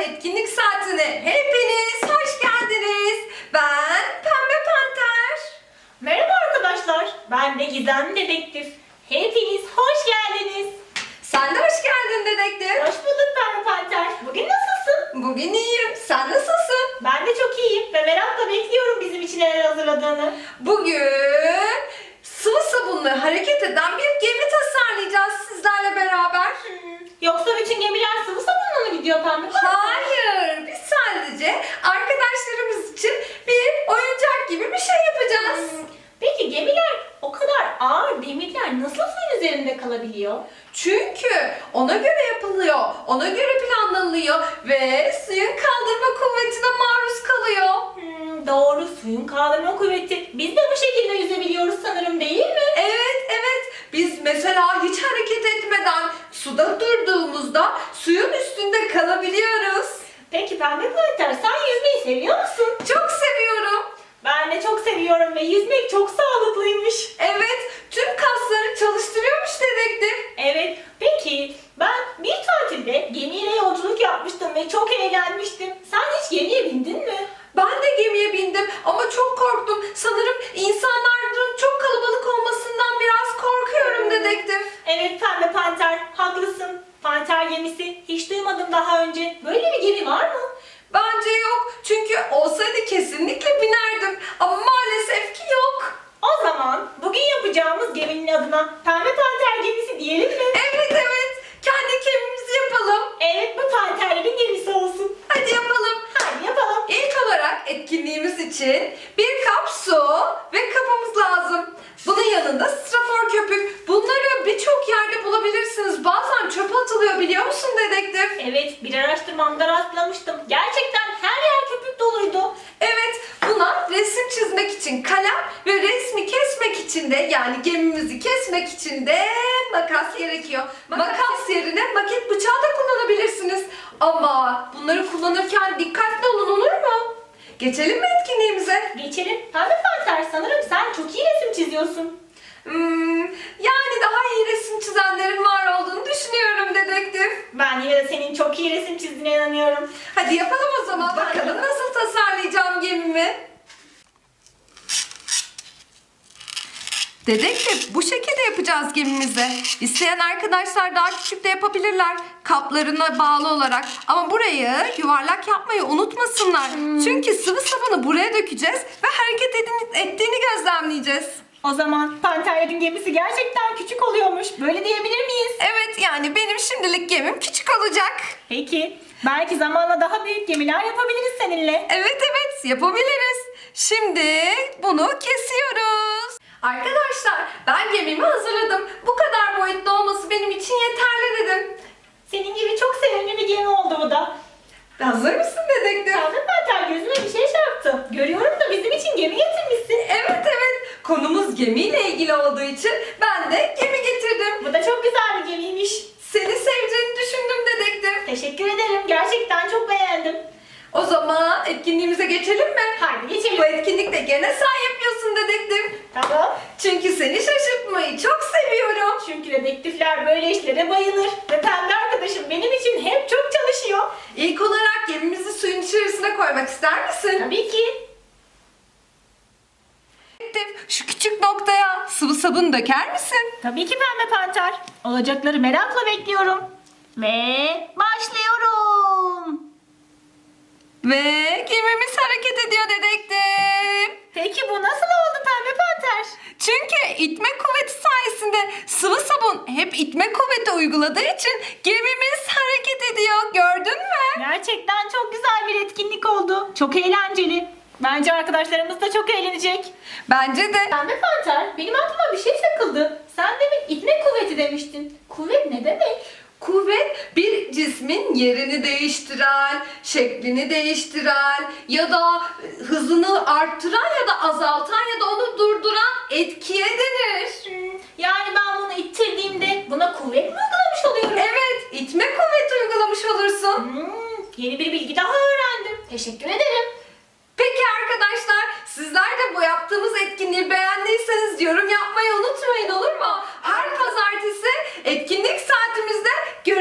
etkinlik saatine hepiniz hoş geldiniz. Ben Pembe Panter. Merhaba arkadaşlar. Ben de Gizem Dedektif. Hepiniz hoş geldiniz. Sen de hoş geldin Dedektif. Hoş bulduk Pembe Panter. Bugün nasılsın? Bugün iyiyim. Sen nasılsın? Ben de çok iyiyim ve merakla bekliyorum bizim için neler hazırladığını. Bugün sıvı sabunla hareket eden bir gemi tasarlayacağız sizlerle beraber. Yoksa bütün gemiler sıvı gidiyor Pembe Panter? Hayır, biz sadece arkadaşlarımız için bir oyuncak gibi bir şey yapacağız. Hmm, Peki gemiler o kadar ağır demirler nasıl suyun üzerinde kalabiliyor? Çünkü ona göre yapılıyor, ona göre planlanılıyor ve suyun kaldırma kuvvetine maruz kalıyor. Hmm, doğru suyun kaldırma kuvveti. Biz de bu şekilde yüzebiliyoruz sanırım değil mi? Evet, evet. Biz mesela hiç hareket etmeden suda durduğumuzda suyun üstünde kalabiliyoruz. Peki Pembe Panter sen yüzmeyi seviyor musun? Çok seviyorum. Ben de çok seviyorum ve yüzmek çok sağlıklıymış. Evet, tüm kasları çalıştırıyormuş dedektif. Evet, peki ben bir tatilde gemiyle yolculuk yapmıştım ve çok eğlenmiştim. Sen hiç gemiye bindin mi? Ben de gemiye bindim ama çok korktum. Sanırım insanların çok kalabalık olmasından biraz korkuyorum dedektif. Evet Pembe Panter, haklısın. Gemisi hiç duymadım daha önce. Böyle bir gemi var mı? Bence yok. Çünkü olsaydı kesinlikle binerdim. Ama maalesef ki yok. O zaman bugün yapacağımız geminin adına Pembe Panter gemisi diyelim mi? Evet evet. Kendi gemimizi yapalım. Evet bu panterlerin gemisi olsun. Hadi yapalım. Hadi yapalım. İlk olarak etkinliğimiz için bir kap su ve kapımız lazım. Bunun yanında dedektif? Evet bir araştırmamda rastlamıştım. Gerçekten her yer köpük doluydu. Evet, buna resim çizmek için kalem ve resmi kesmek için de yani gemimizi kesmek için de makas gerekiyor. Makas yerine maket bıçağı da kullanabilirsiniz. Ama bunları kullanırken dikkatli olun olur mu? Geçelim mi etkinliğimize? Geçelim. Panter sanırım sen çok iyi resim çiziyorsun. Hmm, yani daha iyi resim çizenlerin var. Ben yine de senin çok iyi resim çizdiğine inanıyorum. Hadi yapalım o zaman. Bakalım. Nasıl tasarlayacağım gemimi. Dedektif bu şekilde yapacağız gemimizi. İsteyen arkadaşlar daha küçük de yapabilirler. Kaplarına bağlı olarak. Ama burayı yuvarlak yapmayı unutmasınlar. Çünkü sıvı sabunu buraya dökeceğiz ve hareket edin- ettiğini gözlemleyeceğiz. O zaman panterlerin gemisi gerçekten küçük oluyormuş. Böyle diyebilir yani benim şimdilik gemim küçük olacak. Peki. Belki zamanla daha büyük gemiler yapabiliriz seninle. Evet evet yapabiliriz. Şimdi bunu kesiyoruz. Arkadaşlar ben gemimi hazırladım. Bu kadar boyutlu olması benim için yeterli dedim. Senin gibi çok sevimli bir gemi oldu bu da. Hazır mısın dedektif? Pembe Panter gözüme bir şey çarptı. Görüyorum da bizim için gemi getirmişsin. Evet evet konumuz gemiyle ilgili olduğu için ben de gemi getirdim. Bu da çok güzel bir gemiymiş. Seni seveceğini düşündüm dedektif. Teşekkür ederim. Gerçekten çok beğendim. O zaman etkinliğimize geçelim mi? Hadi Bu geçelim. etkinlikte gene sen yapıyorsun dedektif. Tamam. Çünkü seni şaşırtmayı çok seviyorum. Çünkü dedektifler böyle işlere bayılır. Ve pembe arkadaşım benim için hep çok çalışıyor. İlk olarak gemimizi suyun içerisine koymak ister misin? Tabii ki. Dedektif, Şu küçük noktaya sıvı sabun döker misin? Tabii ki pembe panter. Olacakları merakla bekliyorum. Ve başlıyorum. Ve gemimiz hareket ediyor dedektif. Peki bu nasıl oldu pembe panter? Çünkü itme kuvveti sayesinde sıvı sabun hep itme kuvveti uyguladığı için gemimiz hareket ediyor. Gördün mü? Gerçekten çok güzel bir etkinlik oldu. Çok eğlenceli. Bence arkadaşlarımız da çok eğlenecek. Bence de. Pembe panter benim aklıma bir şey takıldı. Sen demin itme kuvveti demiştin. Kuvvet ne demek? Kuvvet bir cismin yerini değiştiren, şeklini değiştiren ya da hızını arttıran ya da azaltan ya da onu durduran etkiye denir. Hmm, yani ben bunu ittirdiğimde buna kuvvet mi uygulamış oluyorum? Evet, itme kuvveti uygulamış olursun. Hmm, yeni bir bilgi daha öğrendim. Teşekkür ederim. etkinliği beğendiyseniz yorum yapmayı unutmayın olur mu? Her pazartesi etkinlik saatimizde görüşürüz.